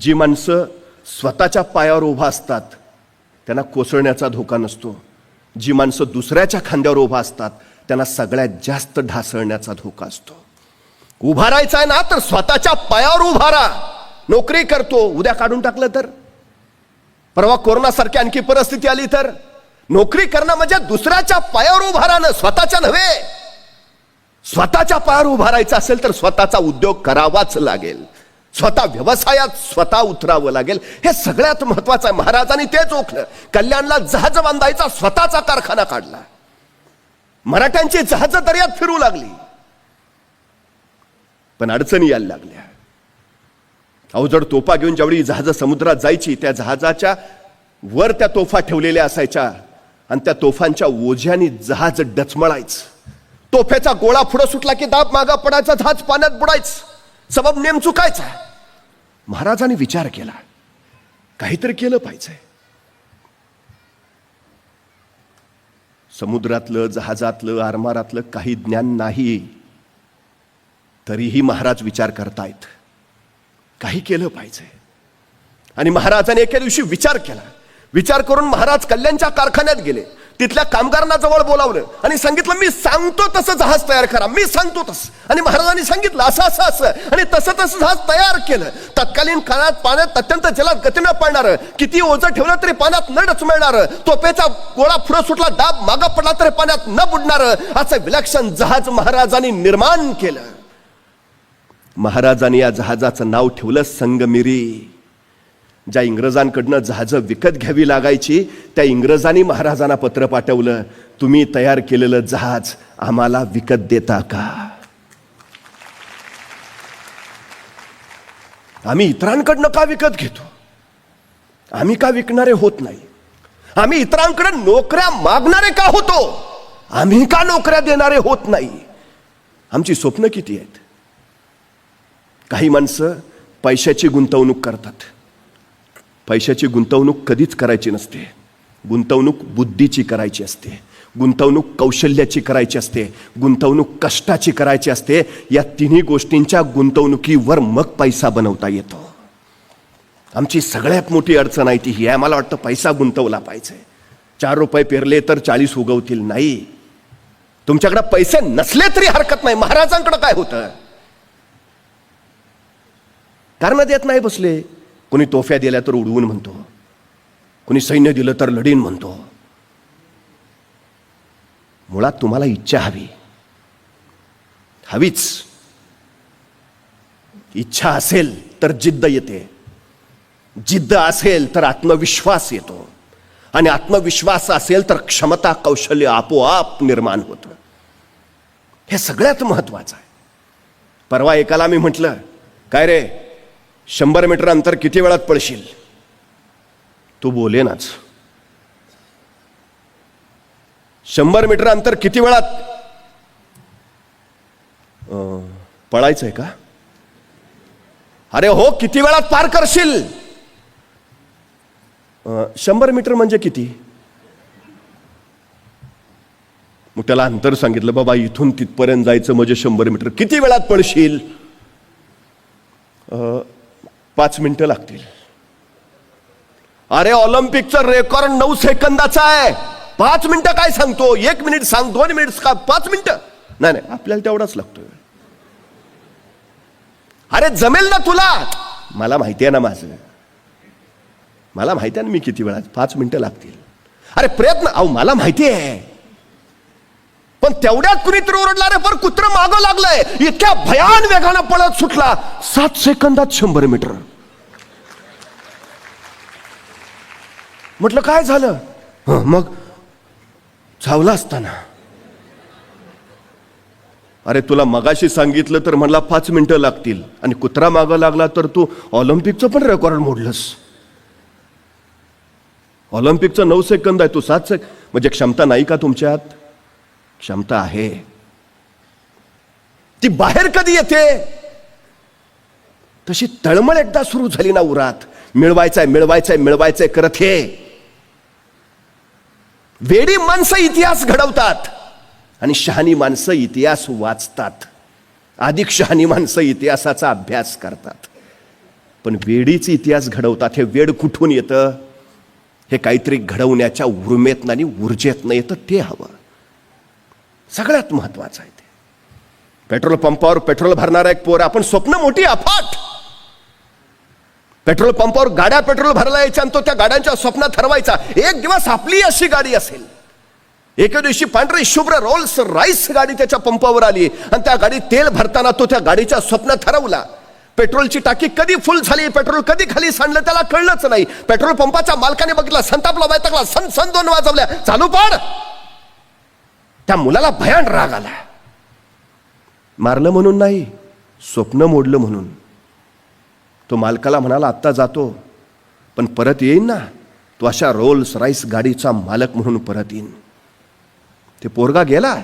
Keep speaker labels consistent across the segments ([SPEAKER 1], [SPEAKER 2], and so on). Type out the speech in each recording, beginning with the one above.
[SPEAKER 1] जी माणसं स्वतःच्या पायावर उभा असतात त्यांना कोसळण्याचा धोका नसतो. जी माणसं दुसऱ्याच्या खांद्यावर उभा असतात त्यांना सगळ्यात जास्त ढासळण्याचा धोका असतो. उभा राहायचा आहे ना तर स्वतःच्या पायावर उभा राहा. नोकरी करतो उद्या काढून टाकलं तर. परवा कोरोनासारखी आणखी परिस्थिती आली तर. नोकरी करणं म्हणजे दुसऱ्याच्या पायावर उभा राहणं स्वतःच्या नव्हे. स्वतःच्या पायावर उभा राहायचं असेल तर स्वतःचा उद्योग करावाच लागेल. स्वतः व्यवसायात स्वतः उतरावं लागेल. हे सगळ्यात महत्वाचं आहे. महाराजांनी तेच ओखलं. कल्याणला जहाज बांधायचा स्वतःचा कारखाना काढला. मराठ्यांची जहाज दर्यात फिरू लागली. पण अडचणी यायला लागल्या. अवजड तोफा घेऊन ज्यावेळी जहाज समुद्रात जायची त्या जहाजाच्या वर त्या तोफा ठेवलेल्या असायच्या आणि त्या तोफांच्या ओझ्याने जहाज डचमळायचं. तोफ्याचा गोळा पुढं सुटला की दाब मागा पडायचा जहाज पाण्यात बुडायचं. सबब नेम चुकायचा महाराजांनी विचार केला. काहीतरी केलं पाहिजे. समुद्रातलं जहाजातलं आरमारातलं काही ज्ञान नाही. तरीही महाराज विचार करतायत. काही केलं पाहिजे. आणि महाराजांनी एके दिवशी विचार केला. विचार करून महाराज कल्याणच्या कारखान्यात गेले. तिथल्या कामगारांना जवळ बोलावलं आणि सांगितलं मी सांगतो तसं जहाज तयार करा मी सांगतो तसं. आणि महाराजांनी सांगितलं असं असं असं. आणि तसं तसं जहाज तयार केलं. तत्कालीन काळात पाण्यात अत्यंत जलात गतीनं पडणार किती ओझं ठेवलं तरी पाण्यात न डचमळणार तोपेचा गोळा पुढं सुटला दाब मागा पडला तरी पाण्यात न बुडणार असं विलक्षण जहाज महाराजांनी निर्माण केलं. महाराजांनी या जहाजाचं नाव ठेवलं संगमिरी. ज्या इंग्रजांकडनं जहाजं विकत घ्यावी लागायची त्या इंग्रजांनी महाराजांना पत्र पाठवलं तुम्ही तयार केलेलं जहाज आम्हाला विकत देता का? आम्ही इतरांकडनं का विकत घेतो? आम्ही का विकणारे होत नाही? आम्ही इतरांकडे नोकऱ्या मागणारे का होतो? आम्ही का नोकऱ्या देणारे होत नाही? आमची स्वप्न किती आहेत? काही माणसं पैशाची गुंतवणूक करतात. पैशाची गुंतवणूक कधीच करायची नसते. गुंतवणूक बुद्धीची करायची असते. गुंतवणूक कौशल्याची करायची असते. गुंतवणूक कष्टाची करायची असते. या तिन्ही गोष्टींच्या गुंतवणुकीवर मग पैसा बनवता येतो. आमची सगळ्यात मोठी अडचण आहे ती ही आहे. मला वाटतं पैसा गुंतवला पाहिजे. चार रुपये पेरले तर चाळीस उगवतील. नाही. तुमच्याकडे पैसे नसले तरी हरकत नाही. महाराजांकडे काय होतं? कारण देत नाही बसले. कोणी तोफ्या दिल्या तर उडवून म्हणतो. कोणी सैन्य दिलं तर लढीन म्हणतो. मुळात तुम्हाला इच्छा हवी. हवीच. इच्छा असेल तर जिद्द येते. जिद्द असेल तर आत्मविश्वास येतो. आणि आत्मविश्वास असेल तर क्षमता कौशल्य आपोआप निर्माण होतं. हे सगळ्यात महत्वाचं आहे. परवा एकाला मी म्हटलं काय रे शंभर मीटर अंतर किती वेळात पळशील? तू बोले नाच. शंभर मीटर अंतर किती वेळात? पळायचं आहे का? अरे हो किती वेळात पार करशील? शंभर मीटर म्हणजे किती? मग त्याला अंतर सांगितलं बाबा इथून तिथपर्यंत जायचं म्हणजे शंभर मीटर किती वेळात पळशील? पाच मिनिटं लागतील. अरे ऑलिम्पिकचं रेकॉर्ड नऊ सेकंदाचा आहे. पाच मिनिटं काय सांगतो? एक मिनिट सांग दोन मिनिट का पाच मिनिटं. नाही नाही आपल्याला तेवढाच लागतोय. अरे जमेल ना तुला? मला माहिती आहे ना माझं. मला माहिती आहे ना मी किती वेळा पाच मिनिटं लागतील. अरे प्रयत्न अहो मला माहिती आहे. पण तेवढ्यात कुणीतरी ओरडला रे पर कुत्र मागं लागलंय. इतक्या भयान वेगानं पळत सुटला. सात सेकंदात शंभर मीटर. म्हटलं काय झालं? हं, मग? चावला असताना. अरे तुला मगाशी सांगितलं तर म्हणला पाच मिनिटं लागतील आणि कुत्रा मागं लागला तर तू ऑलिम्पिकचं पण रेकॉर्ड मोडलंस. ऑलिम्पिकचं नऊ सेकंद आहे तू सात सेक म्हणजे क्षमता नाही का तुमच्यात? क्षमता आहे. ती बाहेर कधी येते? तशी तळमळ एकदा सुरू झाली ना उरात. मिळवायचंय मिळवायचंय मिळवायचंय करत हे वेडी माणसं इतिहास घडवतात आणि शहाणी माणसं इतिहास वाचतात. अधिक शहाणी माणसं इतिहासाचा अभ्यास करतात. पण वेडीच इतिहास घडवतात हे वेड कुठून येतं? हे काहीतरी घडवण्याच्या उर्मेतनं आणि ऊर्जेतनं येतं ते हवं. सगळ्यात महत्वाचं आहे ते. पेट्रोल पंपावर पेट्रोल भरणारा एक पोर आपण स्वप्न मोठी अफाट पेट्रोल पंपावर गाड्या पेट्रोल भरला यायच्या आणि तो त्या गाड्यांच्या स्वप्नात ठरवायचा. एक दिवस आपली अशी गाडी असेल. एके दिवशी पांढरी शुभ्र रोल्स राईस गाडी त्याच्या पंपावर आली आणि त्या गाडीत तेल भरताना तो त्या गाडीच्या स्वप्नात ठरवला. पेट्रोलची टाकी कधी फुल झाली पेट्रोल कधी खाली सांडलं त्याला कळलंच नाही. पेट्रोल पंपाच्या मालकाने बघितला संतापला वैतागला सन सन दोन वाजवल्या. चालू पाड. त्या मुलाला भयान राग आला. मारलं म्हणून नाही स्वप्न मोडलं म्हणून. तो मालकाला म्हणाला आत्ता जातो पण परत येईन ना? तो अशा रोल्स राईस गाडीचा मालक म्हणून परत येईन. ते पोरगा गेला.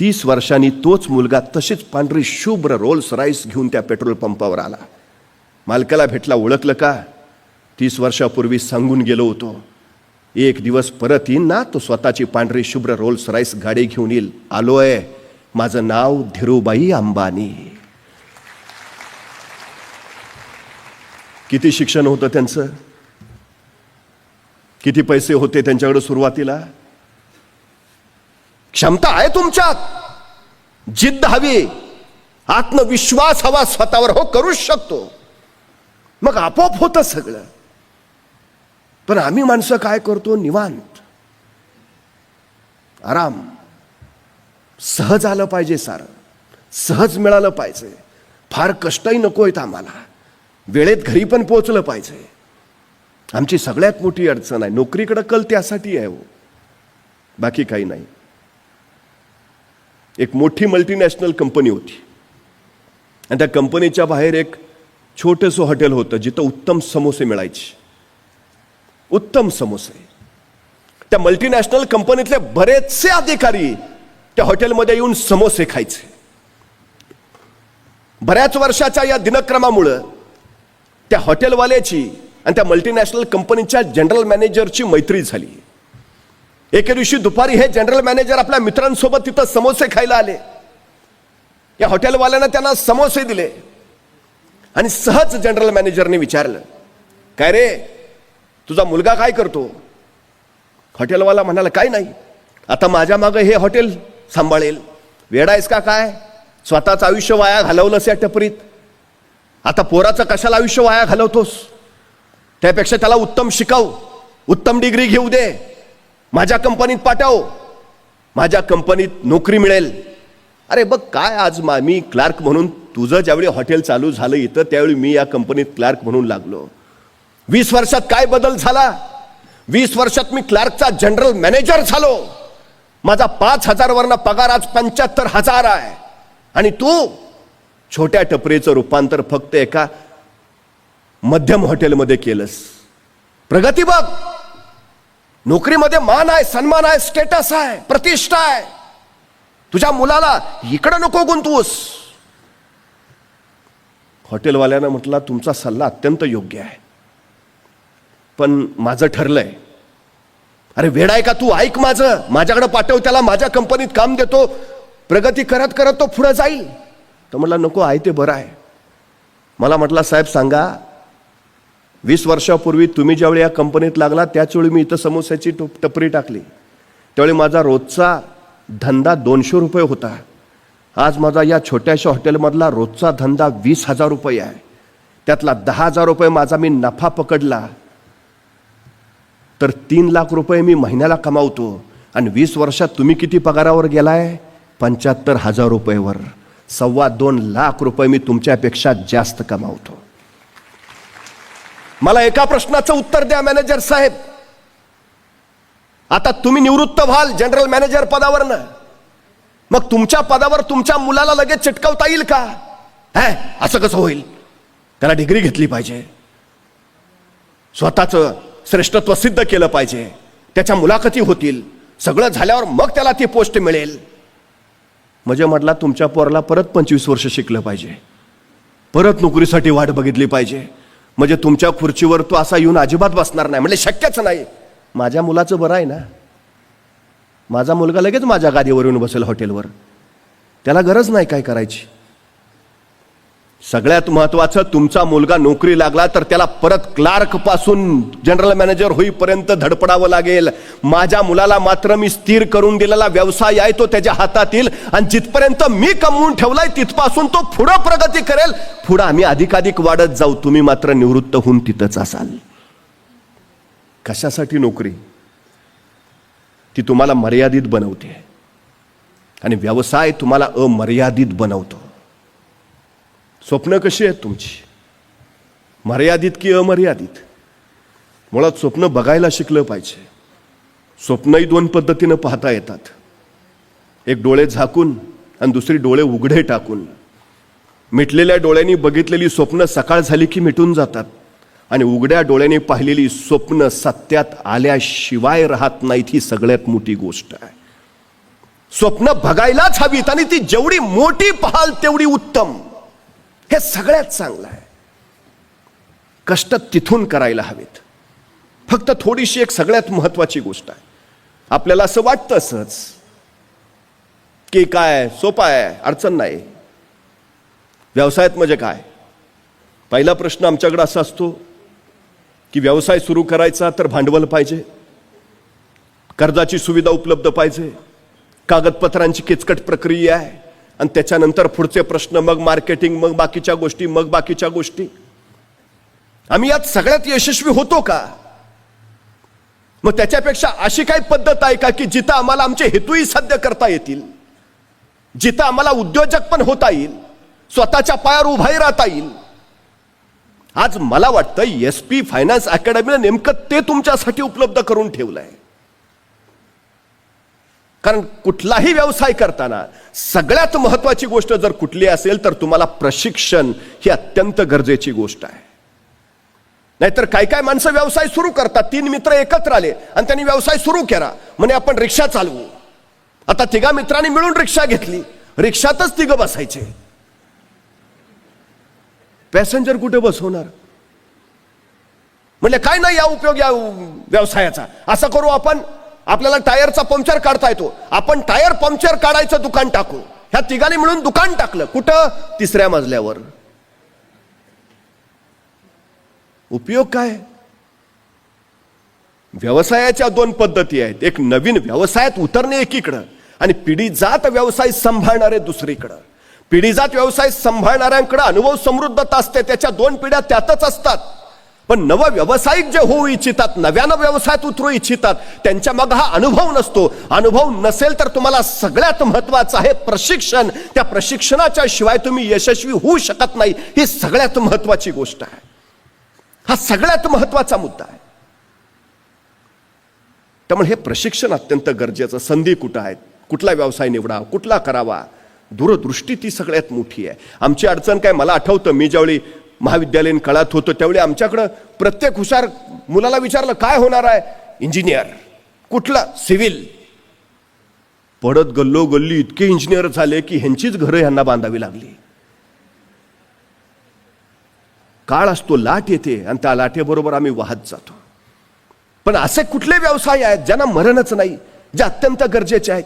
[SPEAKER 1] तीस वर्षांनी तोच मुलगा तशीच पांढरी शुभ्र रोल्स राईस घेऊन त्या पेट्रोल पंपावर आला. मालकाला भेटला ओळखलं का? तीस वर्षापूर्वी सांगून गेलो होतो. एक दिवस परत येईन ना? तो स्वतःची पांढरी शुभ्र रोल्स राईस गाडी घेऊन येईल. आलो आहे माझं नाव धीरूबाई अंबानी. किती शिक्षण होतं त्यांचं? किती पैसे होते त्यांच्याकडे सुरुवातीला? क्षमता आहे तुमच्यात. जिद्द हवी. आत्मविश्वास हवा स्वतःवर. हो करूच शकतो. मग आपोआप होतं सगळं. पण आम्ही माणसं काय करतो? निवांत. आराम. सहज आलं पाहिजे सारं. सहज मिळालं पाहिजे. फार कष्टही नको आहेत आम्हाला. वेळेत घरी पण पोहोचलं पाहिजे. आमची सगळ्यात मोठी अडचण आहे. नोकरीकडे कल त्यासाठी आहे हो. बाकी काही नाही. एक मोठी मल्टीनॅशनल कंपनी होती. आणि त्या कंपनीच्या बाहेर एक छोटंसं हॉटेल होतं जिथं उत्तम समोसे मिळायचे. उत्तम समोसे. त्या मल्टीनॅशनल कंपनीतले बरेचसे अधिकारी त्या हॉटेलमध्ये येऊन समोसे खायचे. बऱ्याच वर्षाच्या या दिनक्रमामुळं त्या हॉटेलवाल्याची आणि त्या मल्टीनॅशनल कंपनीच्या जनरल मॅनेजरची मैत्री झाली. एके दिवशी दुपारी हे जनरल मॅनेजर आपल्या मित्रांसोबत तिथं समोसे खायला आले. या हॉटेलवाल्यानं त्यांना समोसे दिले. आणि सहज जनरल मॅनेजरने विचारलं काय रे तुझा मुलगा काय करतो? हॉटेलवाला म्हणाला काय नाही आता माझ्या मागं हे हॉटेल सांभाळेल. वेडायस का काय? स्वतःचं आयुष्य वाया घालवलंस या टपरीत. आता पोराचं कशाला आयुष्य वाया घालवतोस? त्यापेक्षा त्याला उत्तम शिकव उत्तम डिग्री घेऊ दे. माझ्या कंपनीत पाठव. माझ्या कंपनीत नोकरी मिळेल. अरे बघ काय आज मा मी क्लार्क म्हणून तुझं ज्यावेळी हॉटेल चालू झालं इथं त्यावेळी मी या कंपनीत क्लार्क म्हणून लागलो. वीस वर्षात काय बदल झाला? वीस वर्षात मी क्लार्कचा जनरल मॅनेजर झालो. माझा पाच हजार वरना पगार आज पंच्याहत्तर हजार आहे. आणि तू छोट्या टपरीचं रूपांतर फक्त एका मध्यम हॉटेलमध्ये केलंस. प्रगती बघ. नोकरीमध्ये मान आहे सन्मान आहे स्टेटस आहे प्रतिष्ठा आहे. तुझ्या मुलाला इकडं नको गुंतवूस. हॉटेलवाल्यानं म्हटला तुमचा सल्ला अत्यंत योग्य आहे. पण माझं ठरलंय. अरे वेळ आहे का तू? ऐक माझं. माझ्याकडे पाठव त्याला माझ्या कंपनीत काम देतो. प्रगती करत करत तो पुढे जाईल. तर म्हटला नको आहे ते बरं आहे. मला म्हटला साहेब सांगा वीस वर्षापूर्वी तुम्ही ज्यावेळी या कंपनीत लागला त्याचवेळी मी इथं समोस्याची टपरी टाकली. त्यावेळी माझा रोजचा धंदा दोनशे रुपये होता. आज माझा या छोट्याशा हॉटेलमधला रोजचा धंदा वीस हजार रुपये आहे. त्यातला दहा हजार रुपये माझा मी नफा पकडला. तर तीन लाख रुपये मी महिन्याला कमावतो. आणि वीस वर्षात तुम्ही किती पगारावर गेलाय? पंच्याहत्तर हजार रुपयेवर. सव्वा दोन लाख रुपये मी तुमच्यापेक्षा जास्त कमावतो. मला एका प्रश्नाचं उत्तर द्या मॅनेजर साहेब. आता तुम्ही निवृत्त व्हाल जनरल मॅनेजर पदावरनं. मग तुमच्या पदावर तुमच्या मुलाला लगेच चिटकवता येईल का? है असं कसं होईल? त्याला डिग्री घेतली पाहिजे. स्वतःचं श्रेष्ठत्व सिद्ध केलं पाहिजे. त्याच्या मुलाखती होतील. सगळं झाल्यावर मग त्याला ती पोस्ट मिळेल. म्हणजे म्हटला तुमच्या पोराला परत पंचवीस वर्ष शिकलं पाहिजे. परत नोकरीसाठी वाट बघितली पाहिजे. म्हणजे तुमच्या खुर्चीवर तो असा येऊन अजिबात बसणार नाही. म्हणजे शक्यच नाही. माझ्या मुलाचं बरं आहे ना. माझा मुलगा लगेच माझ्या गादीवर येऊन बसेल हॉटेलवर. त्याला गरज नाही काय करायची. सगळ्यात महत्वाचं तुमचा मुलगा नोकरी लागला तर त्याला परत क्लार्कपासून जनरल मॅनेजर होईपर्यंत धडपडावं लागेल. माझ्या मुलाला मात्र मी स्थिर करून दिलेला व्यवसाय आहे तो त्याच्या हातातील आणि जिथपर्यंत मी कमवून ठेवलाय तिथपासून तो पुढं प्रगती करेल. पुढं आम्ही अधिकाधिक वाढत जाऊ. तुम्ही मात्र निवृत्त होऊन तिथंच असाल. कशासाठी नोकरी? ती तुम्हाला मर्यादित बनवते. आणि व्यवसाय तुम्हाला अमर्यादित बनवतो. स्वप्न कशी आहेत तुमची? मर्यादित की अमर्यादित? मुळात स्वप्न बघायला शिकलं पाहिजे. स्वप्नही दोन पद्धतीनं पाहता येतात. एक डोळे झाकून आणि दुसरी डोळे उघडे टाकून. मिटलेल्या डोळ्यांनी बघितलेली स्वप्न सकाळ झाली की मिटून जातात आणि उघड्या डोळ्यांनी पाहिलेली स्वप्न सत्यात आल्याशिवाय राहत नाहीत ही सगळ्यात मोठी गोष्ट आहे. स्वप्न बघायलाच हवीत आणि ती जेवढी मोठी पाहाल तेवढी उत्तम. हे सगळ्यात चांगलं आहे. कष्ट तिथून करायला हवेत. फक्त थोडीशी एक सगळ्यात महत्वाची गोष्ट आहे. आपल्याला असं वाटतं सहज की काय सोपं आहे अडचण नाही. व्यवसायात म्हणजे काय? पहिला प्रश्न आमच्याकडे असा असतो की व्यवसाय सुरू करायचा तर भांडवल पाहिजे. कर्जाची सुविधा उपलब्ध पाहिजे. कागदपत्रांची किचकट प्रक्रिया आहे. आणि त्याच्यानंतर पुढचे प्रश्न मग मार्केटिंग मग बाकीच्या गोष्टी मग बाकीच्या गोष्टी. आम्ही यात सगळ्यात यशस्वी होतो का? मग त्याच्यापेक्षा अशी काही पद्धत आहे का की जिथं आम्हाला आमचे हेतूही साध्य करता येतील? जिथं आम्हाला उद्योजक पण होता येईल स्वतःच्या पायावर उभाही राहता येईल. आज मला वाटतं एस पी फायनान्स अकॅडमीनं नेमकं ते तुमच्यासाठी उपलब्ध करून ठेवलं आहे कारण कुठलाही व्यवसाय करताना सगळ्यात महत्वाची गोष्ट जर कुठली असेल तर तुम्हाला प्रशिक्षण ही अत्यंत गरजेची गोष्ट आहे. नाहीतर काय काय माणसं व्यवसाय सुरू करतात तीन मित्र एकत्र आले आणि त्यांनी व्यवसाय सुरू केला. म्हणे आपण रिक्षा चालवू. आता तिघा मित्रांनी मिळून रिक्षा घेतली. रिक्षातच तिघं बसायचे. पॅसेंजर कुठे बसवणार? म्हणजे काय नाही या उपयोग या व्यवसायाचा. असं करू आपण. आपल्याला टायरचा पंक्चर काढता येतो. आपण टायर पंक्चर काढायचं दुकान टाकू. ह्या तिघांनी मिळून दुकान टाकलं. कुठं? तिसऱ्या मजल्यावर. उपयोग काय? व्यवसायाच्या दोन पद्धती आहेत. एक नवीन व्यवसायात उतरणे एकीकडं आणि पिढी जात व्यवसाय सांभाळणारे दुसरीकडं. पिढीजात व्यवसाय सांभाळणाऱ्यांकडे अनुभव समृद्धता असते. त्याच्या दोन पिढ्या त्यातच असतात. पण नवं व्यावसायिक जे होऊ इच्छितात नव्यानं व्यवसायात उतरू इच्छितात त्यांच्या मग हा अनुभव नसतो. अनुभव नसेल तर तुम्हाला सगळ्यात महत्वाचं आहे प्रशिक्षण. त्या प्रशिक्षणाच्या शिवाय तुम्ही यशस्वी होऊ शकत नाही. ही सगळ्यात महत्वाची गोष्ट आहे. हा सगळ्यात महत्त्वाचा मुद्दा आहे. त्यामुळे हे प्रशिक्षण अत्यंत गरजेचं. संधी कुठं आहेत? कुठला व्यवसाय निवडा कुठला करावा? दूरदृष्टी ती सगळ्यात मोठी आहे. आमची अडचण काय? मला आठवतं मी ज्यावेळी महाविद्यालयीन काळात होतो त्यावेळी आमच्याकडं प्रत्येक हुशार मुलाला विचारलं काय होणार आहे? इंजिनियर कुठला? सिव्हिल पडत गल्लो गल्ली इतके इंजिनियर झाले की ह्यांचीच घरं ह्यांना बांधावी लागली. काळ असतो लाट येते आणि त्या लाटेबरोबर आम्ही वाहत जातो. पण असे कुठले व्यवसाय आहेत ज्यांना मरणच नाही जे अत्यंत गरजेचे आहेत?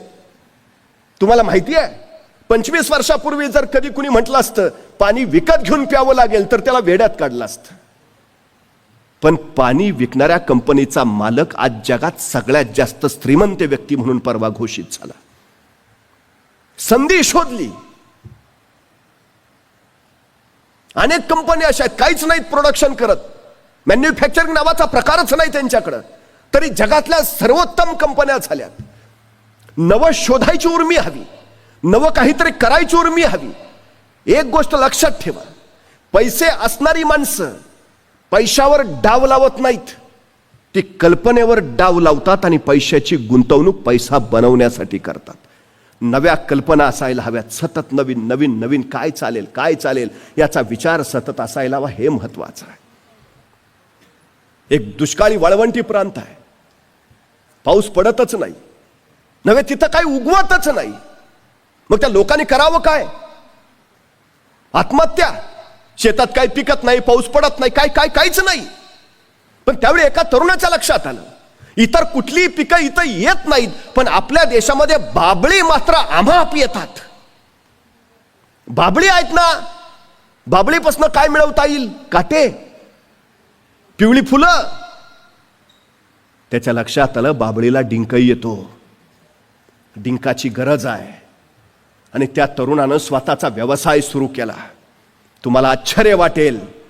[SPEAKER 1] तुम्हाला माहिती आहे? पंचवीस वर्षापूर्वी जर कधी कुणी म्हटलं असतं पाणी विकत घेऊन प्यावं लागेल तर त्याला वेड्यात काढलं असतं. पण पाणी विकणाऱ्या कंपनीचा मालक आज जगात सगळ्यात जास्त श्रीमंत व्यक्ती म्हणून परवा घोषित झाला. संधी शोधली. अनेक कंपन्या अशा आहेत काहीच नाहीत प्रोडक्शन करत. मॅन्युफॅक्चरिंग नावाचा प्रकारच नाही त्यांच्याकडं. तरी जगातल्या सर्वोत्तम कंपन्या झाल्यात. नवं शोधायची उर्मी हवी. नवं काहीतरी करायची उर्मी हवी. एक गोष्ट लक्षात ठेवा. पैसे असणारी माणसं पैशावर डाव लावत नाहीत. ती कल्पनेवर डाव लावतात आणि पैशाची गुंतवणूक पैसा बनवण्यासाठी करतात. नव्या कल्पना असायला हव्यात. सतत नवीन नवीन नवीन काय चालेल काय चालेल याचा विचार सतत असायला हवा हे महत्वाचं आहे. एक दुष्काळी वाळवंटी प्रांत आहे. पाऊस पडतच नाही. नव्हे तिथं काही उगवतच नाही. मग त्या लोकांनी करावं काय? आत्महत्या. शेतात काही पिकत नाही पाऊस पडत नाही काय काय काहीच नाही. पण त्यावेळी एका तरुणाच्या लक्षात आलं. इतर कुठलीही पिकं इथं येत नाहीत पण आपल्या देशामध्ये बाबळी मात्र आम्हाप येतात. बाबळी आहेत ना? बाबळीपासून काय मिळवता येईल? काटे. पिवळी फुलं. त्याच्या लक्षात आलं बाबळीला डिंकही येतो. डिंकाची गरज आहे. आणि त्या तरुणानं स्वतःचा व्यवसाय सुरू केला. तुम्हाला आश्चर्य वाटेल.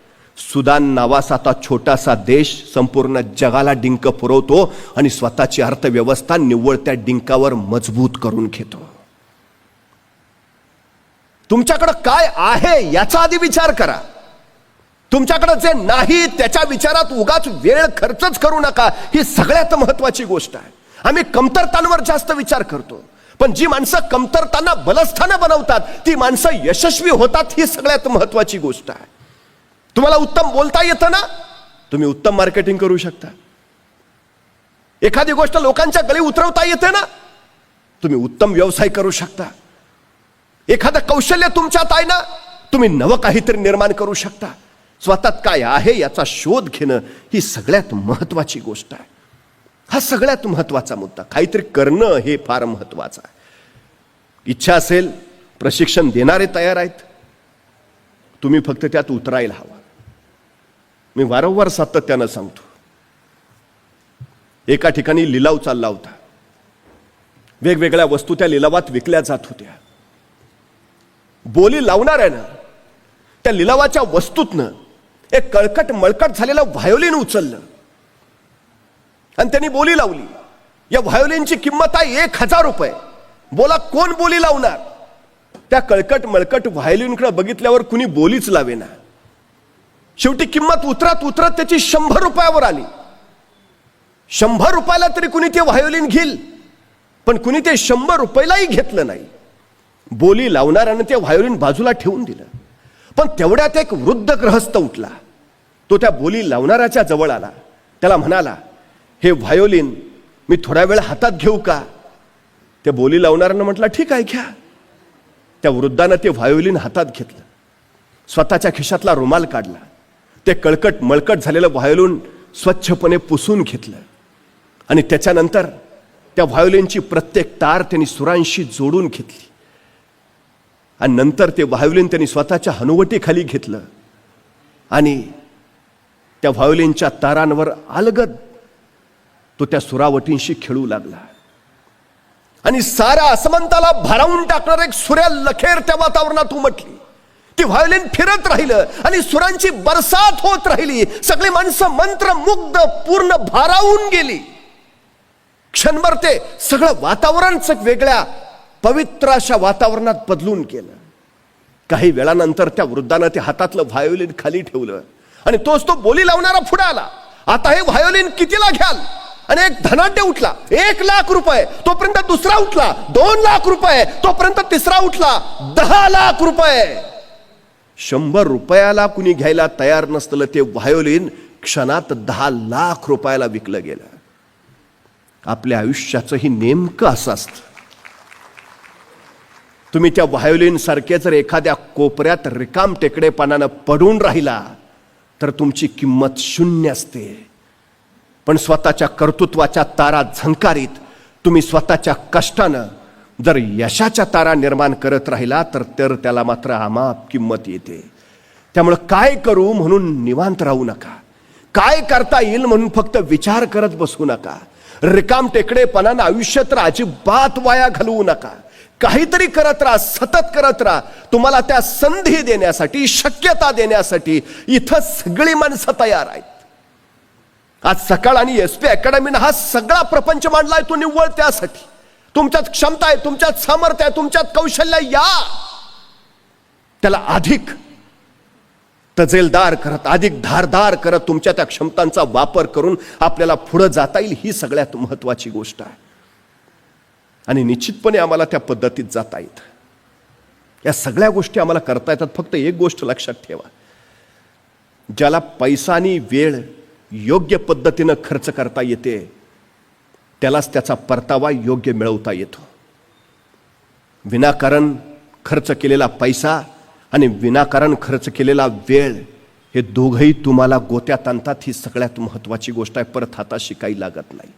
[SPEAKER 1] सुदान नावाचा आता छोटासा देश संपूर्ण जगाला डिंक पुरवतो आणि स्वतःची अर्थव्यवस्था निव्वळ त्या डिंकावर मजबूत करून घेतो. तुमच्याकडं काय आहे याचा आधी विचार करा. तुमच्याकडं जे नाही त्याच्या विचारात उगाच वेळ खर्चच करू नका. ही सगळ्यात महत्वाची गोष्ट आहे. आम्ही कमतरतांवर जास्त विचार करतो. पण जी माणसं कमतरताना बलस्थानं बनवतात ती माणसं यशस्वी होतात ही सगळ्यात महत्वाची गोष्ट आहे. तुम्हाला उत्तम बोलता येतं ना? तुम्ही उत्तम मार्केटिंग करू शकता. एखादी गोष्ट लोकांच्या गळी उतरवता येते ना? तुम्ही उत्तम व्यवसाय करू शकता. एखादं कौशल्य तुमच्यात आहे ना? तुम्ही नवं काहीतरी निर्माण करू शकता. स्वतःत काय आहे याचा शोध घेणं ही सगळ्यात महत्वाची गोष्ट आहे. हा सगळ्यात महत्त्वाचा मुद्दा. काहीतरी करणं हे फार महत्वाचं आहे. इच्छा असेल प्रशिक्षण देणारे तयार आहेत. तुम्ही फक्त त्यात उतरायला हवा. मी वारंवार सातत्यानं सांगतो. एका ठिकाणी लिलाव चालला होता. वेगवेगळ्या वस्तू त्या लिलावात विकल्या जात होत्या. बोली लावणाऱ्यानं त्या लिलावाच्या वस्तूतनं एक कळकट मळकट झालेलं व्हायोलिन उचललं. आणि त्यांनी बोली लावली. या व्हायोलिनची किंमत आहे एक हजार रुपये. बोला कोण बोली लावणार? त्या कळकट मळकट व्हायोलिनकडे बघितल्यावर कुणी बोलीच लावेना शेवटी किंमत उतरत उतरत त्याची शंभर रुपयावर आली. शंभर रुपयाला तरी कुणी ते व्हायोलिन घेईल पण कुणी ते शंभर रुपयालाही घेतलं नाही. बोली लावणाऱ्यानं ते व्हायोलिन बाजूला ठेवून दिलं. पण तेवढ्यात एक वृद्ध ग्रहस्थ उठला. तो त्या बोली लावणाऱ्याच्या जवळ आला. त्याला म्हणाला हे व्हायोलिन मी थोडा वेळ हातात घेऊ का? त्या बोली लावणाऱ्यानं म्हटलं ठीक आहे घ्या. त्या वृद्धानं ते व्हायोलिन हातात घेतलं. स्वतःच्या खिशातला रुमाल काढला. ते कळकट मळकट झालेलं व्हायोलिन स्वच्छपणे पुसून घेतलं. आणि त्याच्यानंतर त्या व्हायोलिनची प्रत्येक तार त्यांनी सुरांशी जोडून घेतली. आणि नंतर ते व्हायोलिन त्यांनी स्वतःच्या हनुवटीखाली घेतलं. आणि त्या व्हायोलिनच्या तारांवर अलगद तो त्या सुरावटींशी खेळू लागला. आणि साऱ्या असमंताला भारावून टाकणार एक सुऱ्या लखेर त्या वातावरणात उमटली ती व्हायोलिन फिरत राहिलं आणि सुरांची बरसात होत राहिली. सगळी माणसं मंत्रमुग्ध पूर्ण भारावून गेली. क्षणभर ते सगळं वातावरणच वेगळ्या पवित्र अशा वातावरणात बदलून गेलं. काही वेळानंतर त्या वृद्धानं ते हातातलं व्हायोलिन खाली ठेवलं. आणि तोच तो बोली लावणारा पुढे आला आता हे व्हायोलिन कितीला घ्याल? आणि एक धनाढ्य उठला. एक लाख रुपये. तोपर्यंत दुसरा उठला. दोन लाख रुपये. तोपर्यंत तिसरा उठला. दहा लाख रुपये. शंभर रुपयाला कुणी घ्यायला तयार नसलं ते व्हायोलिन क्षणात दहा लाख रुपयाला विकलं गेलं. आपल्या आयुष्याचंही नेमकं असं असतं. तुम्ही त्या व्हायोलिन सारखे जर एखाद्या कोपऱ्यात रिकाम टेकडेपणानं पडून राहिला तर तुमची किंमत शून्य असते. पण स्वतःच्या कर्तृत्वाच्या तारा झंकारीत तुम्ही स्वतःच्या कष्टानं जर यशाच्या तारा निर्माण करत राहिला तर तर त्याला मात्र आमाप किंमत येते. त्यामुळं काय करू म्हणून निवांत राहू नका. काय करता येईल म्हणून फक्त विचार करत बसू नका. रिकाम टेकडेपणानं आयुष्य तर अजिबात वाया घालवू नका. काहीतरी करत राहा सतत करत राहा. तुम्हाला त्या संधी देण्यासाठी शक्यता देण्यासाठी इथं सगळी माणसं तयार आहेत. आज सकाळ आणि एस पी अकॅडमीनं हा सगळा प्रपंच मांडलाय तो निव्वळ त्यासाठी. तुमच्यात क्षमता आहे तुमच्यात सामर्थ्य आहे तुमच्यात कौशल्य या! त्याला अधिक तजेलदार करत अधिक धारदार करत तुमच्या त्या क्षमतांचा वापर करून आपल्याला पुढं जाता येईल ही सगळ्यात महत्वाची गोष्ट आहे. आणि निश्चितपणे आम्हाला त्या पद्धतीत जाता येत. या सगळ्या गोष्टी आम्हाला करता येतात फक्त एक गोष्ट लक्षात ठेवा. ज्याला पैसानी वेळ योग्य पद्धतीनं खर्च करता येते त्यालाच त्याचा परतावा योग्य मिळवता येतो. विनाकारण खर्च केलेला पैसा आणि विनाकारण खर्च केलेला वेळ हे दोघंही तुम्हाला गोत्यात आणतात ही सगळ्यात महत्वाची गोष्ट आहे. परत हाताशी काही लागत नाही.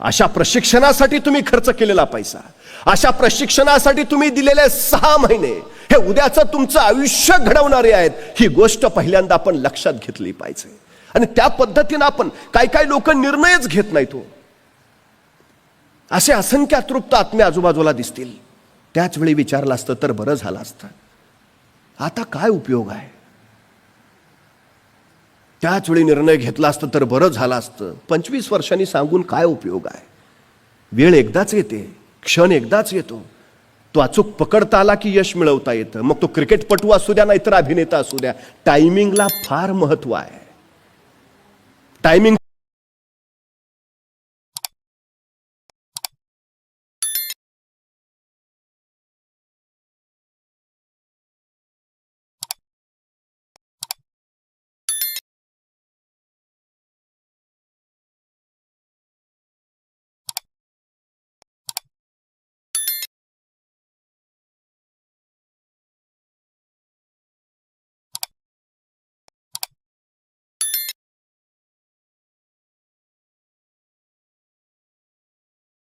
[SPEAKER 1] अशा प्रशिक्षणासाठी तुम्ही खर्च केलेला पैसा अशा प्रशिक्षणासाठी तुम्ही दिलेले सहा महिने हे उद्याचं तुमचं आयुष्य घडवणारे आहेत. ही गोष्ट पहिल्यांदा आपण लक्षात घेतली पाहिजे. आणि त्या पद्धतीनं आपण काही काही लोक निर्णयच घेत नाहीत हो असे असंख्य अतृप्त आत्मे आजूबाजूला दिसतील. त्याच वेळी विचारलं असतं तर बरं झालं असतं. आता काय उपयोग आहे? त्याच वेळी निर्णय घेतला असतं तर बरं झालं असतं. पंचवीस वर्षांनी सांगून काय उपयोग आहे? वेळ एकदाच येते क्षण एकदाच येतो. तो अचूक पकडता आला की यश मिळवता येतं. मग तो क्रिकेटपटू असू द्या नाहीतर अभिनेता असू द्या. टायमिंगला फार महत्त्व आहे. 台面